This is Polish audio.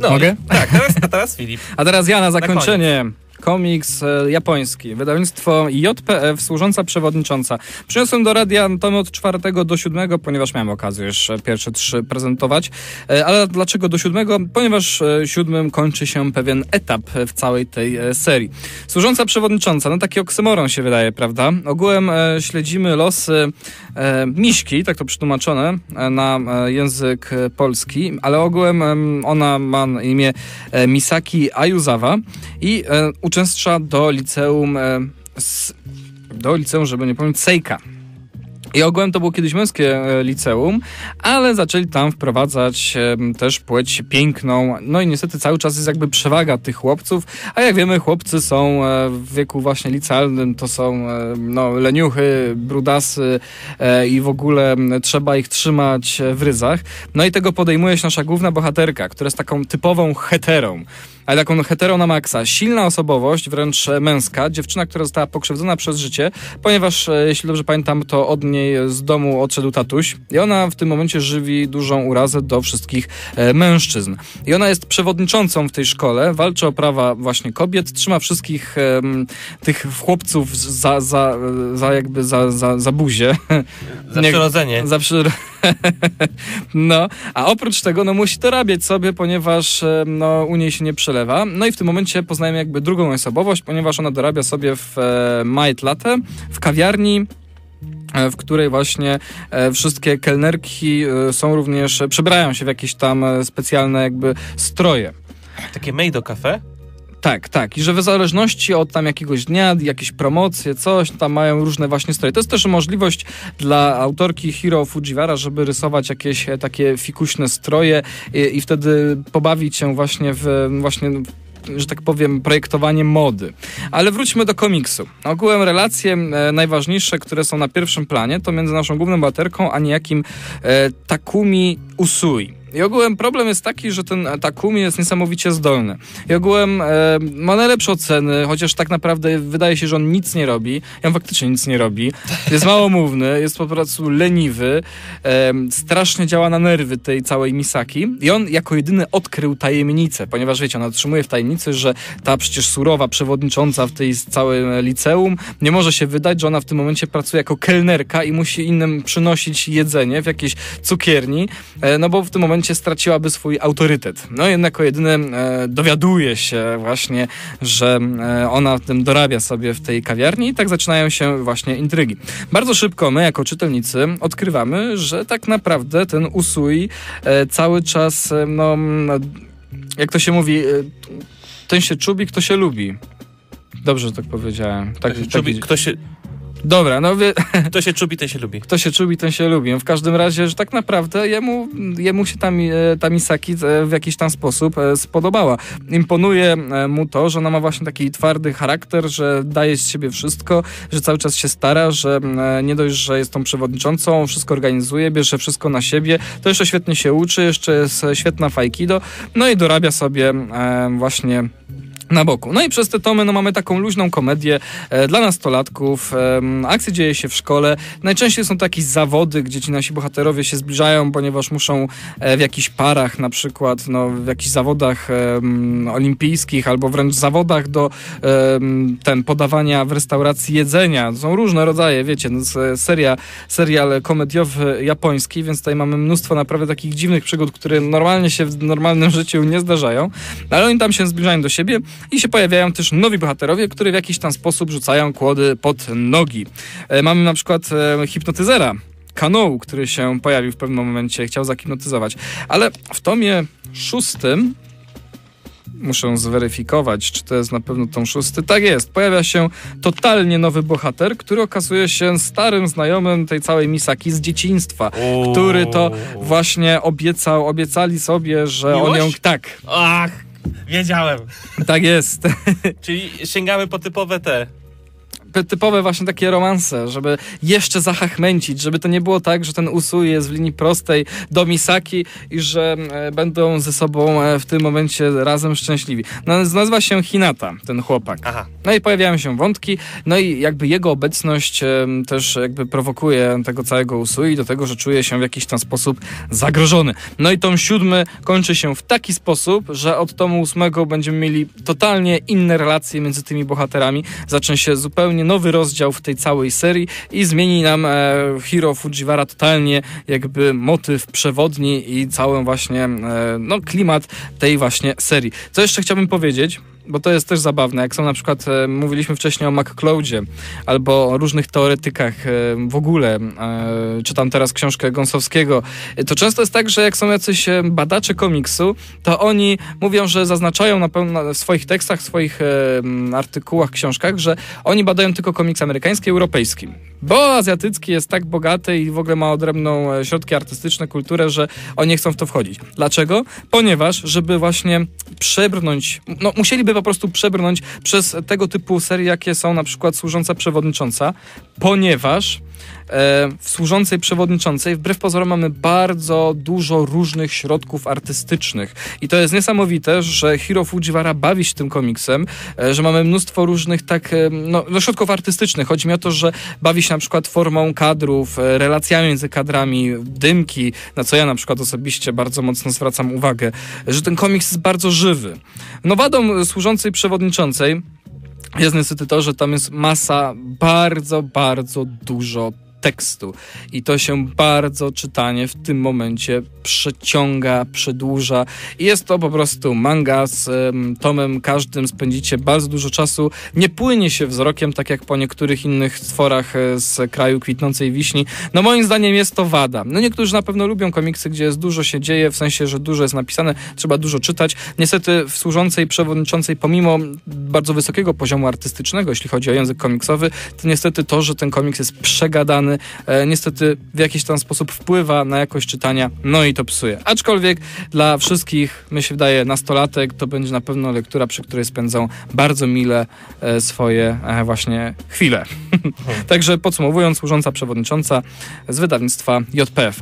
No, Mogę? Tak, teraz, a teraz Filip. A teraz ja na zakończenie. Komiks e, japoński, wydawnictwo JPF, służąca przewodnicząca. Przyniosłem do radia tomy od czwartego do siódmego, ponieważ miałem okazję już pierwsze trzy prezentować. E, Ale dlaczego do siódmego? Ponieważ e, siódmym kończy się pewien etap w całej tej e, serii. Służąca przewodnicząca, no taki oksymoron się wydaje, prawda? Ogółem e, śledzimy losy e, Miśki, tak to przetłumaczone e, na e, język e, polski, ale ogółem em, ona ma imię e, Misaki Ayuzawa i e, uczęszcza do liceum, e, do liceum, żeby nie pomylić, Seika. I ogółem to było kiedyś męskie e, liceum, ale zaczęli tam wprowadzać też płeć piękną. No i niestety cały czas jest jakby przewaga tych chłopców, a jak wiemy chłopcy są e, w wieku właśnie licealnym, to są no, leniuchy, brudasy i w ogóle trzeba ich trzymać w ryzach. No i tego podejmuje się nasza główna bohaterka, która jest taką typową heterą ale taką heterą na maksa. Silna osobowość, wręcz męska. Dziewczyna, która została pokrzywdzona przez życie, ponieważ, e, jeśli dobrze pamiętam, to od niej z domu odszedł tatuś i ona w tym momencie żywi dużą urazę do wszystkich e, mężczyzn. I ona jest przewodniczącą w tej szkole, walczy o prawa właśnie kobiet, trzyma wszystkich em, tych chłopców za, za, za jakby za, za, za buzię. Za Nie- przyrodzenie. za przy... No, a oprócz tego no, musi dorabiać sobie, ponieważ e, no, u niej się nie przelewa. No i w tym momencie poznajemy jakby drugą osobowość, ponieważ ona dorabia sobie w e, w kawiarni, e, w której właśnie e, wszystkie kelnerki są również, przebrają się w jakieś tam specjalne jakby stroje. Takie Made Cafe. Tak, tak. I że w zależności od tam jakiegoś dnia, jakieś promocje, coś, tam mają różne właśnie stroje. To jest też możliwość dla autorki Hiro Fujiwara, żeby rysować jakieś e, takie fikuśne stroje i, i wtedy pobawić się właśnie w właśnie że tak powiem, projektowanie mody. Ale wróćmy do komiksu. Ogółem relacje e, najważniejsze, które są na pierwszym planie, to między naszą główną bohaterką, a niejakim e, Takumi Usui. I ogółem problem jest taki, że ten Takumi jest niesamowicie zdolny. I ogółem e, ma najlepsze oceny, chociaż tak naprawdę wydaje się, że on nic nie robi. I on faktycznie nic nie robi. Jest małomówny, jest po prostu leniwy, e, strasznie działa na nerwy tej całej Misaki. I on jako jedyny odkrył tajemnicę, ponieważ wiecie, on otrzymuje w tajemnicy, że ta przecież surowa przewodnicząca w tej całym liceum nie może się wydać, że ona w tym momencie pracuje jako kelnerka i musi innym przynosić jedzenie w jakiejś cukierni, e, no bo w tym momencie straciłaby swój autorytet. No jednak jako jedyny e, dowiaduje się właśnie, że e, ona tym dorabia sobie w tej kawiarni i tak zaczynają się właśnie intrygi. Bardzo szybko my jako czytelnicy odkrywamy, że tak naprawdę ten Usui e, cały czas, e, no, jak to się mówi, e, ten się czubi, kto się lubi. Dobrze, że tak powiedziałem. Tak, tak kto, się, Dobra, no wie, kto się czubi, ten się lubi. kto się czubi, ten się lubi. W każdym razie, że tak naprawdę jemu, jemu się ta, mi- e, ta Misaki e, w jakiś tam sposób e, spodobała. Imponuje mu to, że ona ma właśnie taki twardy charakter, że daje z siebie wszystko, że cały czas się stara, że nie dość, że jest tą przewodniczącą, wszystko organizuje, bierze wszystko na siebie, to jeszcze świetnie się uczy, jeszcze jest świetna w Aikido, no i dorabia sobie właśnie na boku. No i przez te tomy no, mamy taką luźną komedię e, dla nastolatków. E, akcja dzieje się w szkole. Najczęściej są to jakieś zawody, gdzie ci nasi bohaterowie się zbliżają, ponieważ muszą e, w jakichś parach, na przykład no, w jakichś zawodach e, olimpijskich albo wręcz zawodach do ten, podawania w restauracji jedzenia. Są różne rodzaje, wiecie, no, seria, serial komediowy japoński, więc tutaj mamy mnóstwo naprawdę takich dziwnych przygód, które normalnie się w normalnym życiu nie zdarzają, ale oni tam się zbliżają do siebie i się pojawiają też nowi bohaterowie, którzy w jakiś tam sposób rzucają kłody pod nogi. E, mamy na przykład e, hipnotyzera, Kanoł, który się pojawił w pewnym momencie, chciał zahipnotyzować. Ale w tomie szóstym muszę zweryfikować, czy to jest na pewno tom szósty. Tak jest, pojawia się totalnie nowy bohater, który okazuje się starym znajomym tej całej Misaki z dzieciństwa, który to właśnie obiecał, obiecali sobie, że on ją... Tak, Ach, wiedziałem. tak jest. Czyli sięgamy po typowe te. Typowe właśnie takie romanse, żeby jeszcze zahachmęcić, żeby to nie było tak, że ten Usui jest w linii prostej do Misaki i że e, będą ze sobą e, w tym momencie razem szczęśliwi. No, nazywa się Hinata, ten chłopak. Aha. No i pojawiają się wątki, no i jakby jego obecność też jakby prowokuje tego całego Usui do tego, że czuje się w jakiś tam sposób zagrożony. No i tom siódmy kończy się w taki sposób, że od tomu ósmego będziemy mieli totalnie inne relacje między tymi bohaterami. Zacznie się zupełnie nowy rozdział w tej całej serii i zmieni nam e, Hiro Fujiwara totalnie jakby motyw przewodni i cały właśnie e, no, klimat tej właśnie serii. Co jeszcze chciałbym powiedzieć? Bo to jest też zabawne, jak są na przykład, e, mówiliśmy wcześniej o McCloudzie, albo o różnych teoretykach e, w ogóle, e, czytam teraz książkę Gąsowskiego, e, to często jest tak, że jak są jacyś e, badacze komiksu, to oni mówią, że zaznaczają na pewno w swoich tekstach, w swoich e, artykułach, książkach, że oni badają tylko komiks amerykański i europejski. Bo azjatycki jest tak bogaty i w ogóle ma odrębną e, środki artystyczne, kulturę, że oni chcą w to wchodzić. Dlaczego? Ponieważ, żeby właśnie przebrnąć, no musieliby po prostu przebrnąć przez tego typu serie, jakie są na przykład Służąca Przewodnicząca, ponieważ w Służącej Przewodniczącej wbrew pozorom mamy bardzo dużo różnych środków artystycznych i to jest niesamowite, że Hiro Fujiwara bawi się tym komiksem, e, że mamy mnóstwo różnych tak, e, no, no środków artystycznych. Chodzi mi o to, że bawi się na przykład formą kadrów, e, relacjami między kadrami, dymki, na co ja na przykład osobiście bardzo mocno zwracam uwagę, że ten komiks jest bardzo żywy. No wadą Służącej Przewodniczącej jest niestety to, że tam jest masa bardzo, bardzo dużo tekstu i to się bardzo czytanie w tym momencie przeciąga, przedłuża jest to po prostu manga z em, tomem każdym spędzicie bardzo dużo czasu, nie płynie się wzrokiem tak jak po niektórych innych tworach e, z kraju kwitnącej wiśni. No moim zdaniem jest to wada. No niektórzy na pewno lubią komiksy, gdzie jest dużo się dzieje, w sensie, że dużo jest napisane, trzeba dużo czytać. Niestety w służącej przewodniczącej pomimo bardzo wysokiego poziomu artystycznego, jeśli chodzi o język komiksowy, to niestety to, że ten komiks jest przegadany, e, niestety w jakiś tam sposób wpływa na jakość czytania, no i to psuje. Aczkolwiek dla wszystkich, mi się wydaje, nastolatek to będzie na pewno lektura, przy której spędzą bardzo mile e, swoje e, właśnie chwile. Także podsumowując, służąca przewodnicząca z wydawnictwa JPF.